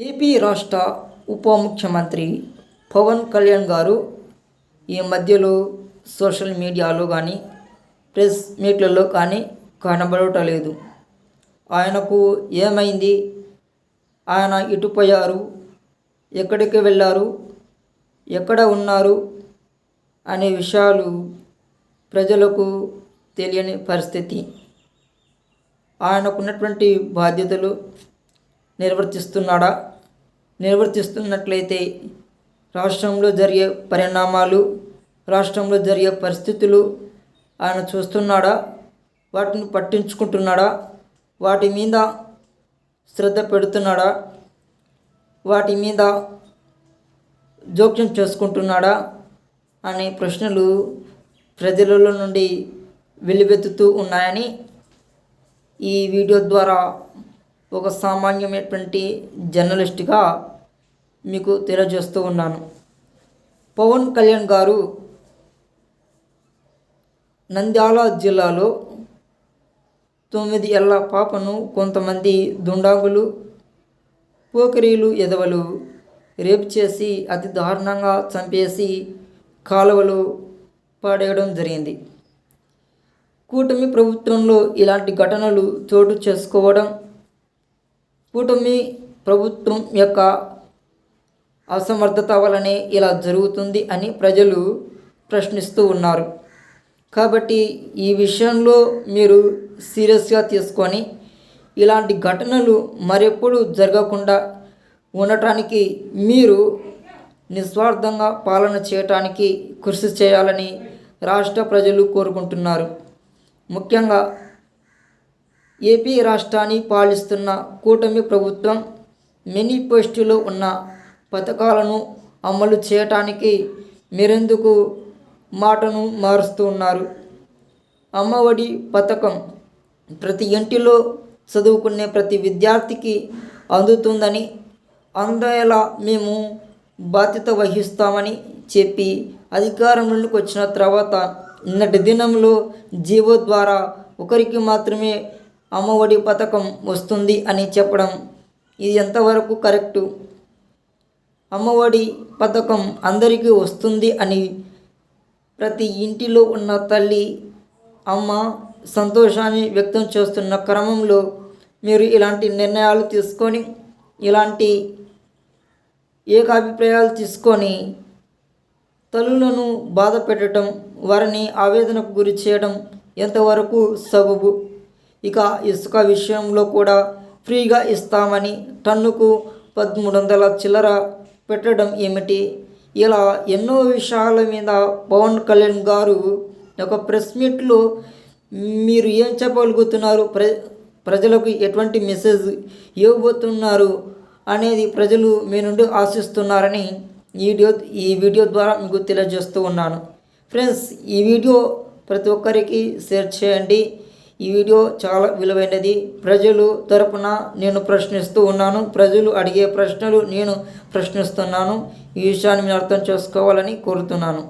AP రాష్ట్ర ఉప ముఖ్యమంత్రి పవన్ కళ్యాణ్ గారు ఈ మధ్యలో సోషల్ మీడియాలో కానీ ప్రెస్ మీట్లలో కానీ కనబడటం లేదు ఆయనకు ఏమైంది? ఆయన ఇటుపోయారు ఎక్కడికి వెళ్ళారు ఎక్కడ ఉన్నారు అనే విషయాలు ప్రజలకు తెలియని పరిస్థితి. ఆయనకున్నటువంటి బాధ్యతలు నిర్వర్తిస్తున్నాడా? నిర్వర్తిస్తున్నట్లయితే రాష్ట్రంలో జరిగే పరిణామాలు రాష్ట్రంలో జరిగే పరిస్థితులు ఆయన చూస్తున్నాడా? వాటిని పట్టించుకుంటున్నాడా? వాటి మీద శ్రద్ధ పెడుతున్నాడా? వాటి మీద జోక్యం చేసుకుంటున్నాడా? అనే ప్రశ్నలు ప్రజలలో నుండి వెలువెత్తుతూ ఉన్నాయని ఈ వీడియో ద్వారా ఒక సామాన్యమైనటువంటి జర్నలిస్ట్గా మీకు తెలియజేస్తూ ఉన్నాను. పవన్ కళ్యాణ్ గారు నంద్యాల జిల్లాలో తొమ్మిది ఏళ్ళ పాపను కొంతమంది దుండాగులు పోకరీలు ఎదవలు రేపు చేసి అతి దారుణంగా చంపేసి కాలువలు పాడేయడం జరిగింది. కూటమి ప్రభుత్వంలో ఇలాంటి ఘటనలు చోటు చేసుకోవడం కూటమి ప్రభుత్వం యొక్క అసమర్థత వలనే ఇలా జరుగుతుంది అని ప్రజలు ప్రశ్నిస్తూ ఉన్నారు. కాబట్టి ఈ విషయంలో మీరు సీరియస్గా తీసుకొని ఇలాంటి ఘటనలు మరెప్పుడు జరగకుండా ఉండటానికి మీరు నిస్వార్థంగా పాలన చేయటానికి కృషి చేయాలని రాష్ట్ర ప్రజలు కోరుకుంటున్నారు. ముఖ్యంగా ఏపీ రాష్ట్రాన్ని పాలిస్తున్న కూటమి ప్రభుత్వం మేనిఫెస్టోలో ఉన్న పథకాలను అమలు చేయటానికి మీరెందుకు మాటను మారుస్తూ ఉన్నారు. అమ్మఒడి పథకం ప్రతి ఇంటిలో చదువుకునే ప్రతి విద్యార్థికి అందుతుందని అందేలా మేము బాధ్యత వహిస్తామని చెప్పి అధికారంలోకి వచ్చిన తర్వాత నిన్నటి దినంలో జీవో ద్వారా ఒకరికి మాత్రమే అమ్మఒడి పథకం వస్తుంది అని చెప్పడం ఇది ఎంతవరకు కరెక్టు? అమ్మఒడి పథకం అందరికీ వస్తుంది అని ప్రతి ఇంటిలో ఉన్న తల్లి అమ్మ సంతోషాన్ని వ్యక్తం చేస్తున్న క్రమంలో మీరు ఇలాంటి నిర్ణయాలు తీసుకొని ఇలాంటి ఏకాభిప్రాయాలు తీసుకొని తల్లులను బాధ పెట్టడం వారిని ఆవేదనకు గురి చేయడం ఎంతవరకు సబబు? ఇక ఇసుక విషయంలో కూడా ఫ్రీగా ఇస్తామని టన్నుకు పదమూడు వందల చిల్లర పెట్టడం ఏమిటి? ఇలా ఎన్నో విషయాల మీద పవన్ కళ్యాణ్ గారు ఒక ప్రెస్ మీట్లో మీరు ఏం చెప్పగలుగుతున్నారు? ప్ర ప్రజలకు ఎటువంటి మెసేజ్ ఇవ్వబోతున్నారు అనేది ప్రజలు మీ నుండి ఆశిస్తున్నారని వీడియో ఈ వీడియో ద్వారా మీకు తెలియజేస్తూ ఉన్నాను. ఫ్రెండ్స్ ఈ వీడియో ప్రతి ఒక్కరికి షేర్ చేయండి. ఈ వీడియో చాలా విలువైనది. ప్రజలు తరపున నేను ప్రశ్నిస్తూ ఉన్నాను. ప్రజలు అడిగే ప్రశ్నలు నేను ప్రశ్నిస్తున్నాను. ఈ విషయాన్ని మీరు అర్థం చేసుకోవాలని కోరుతున్నాను.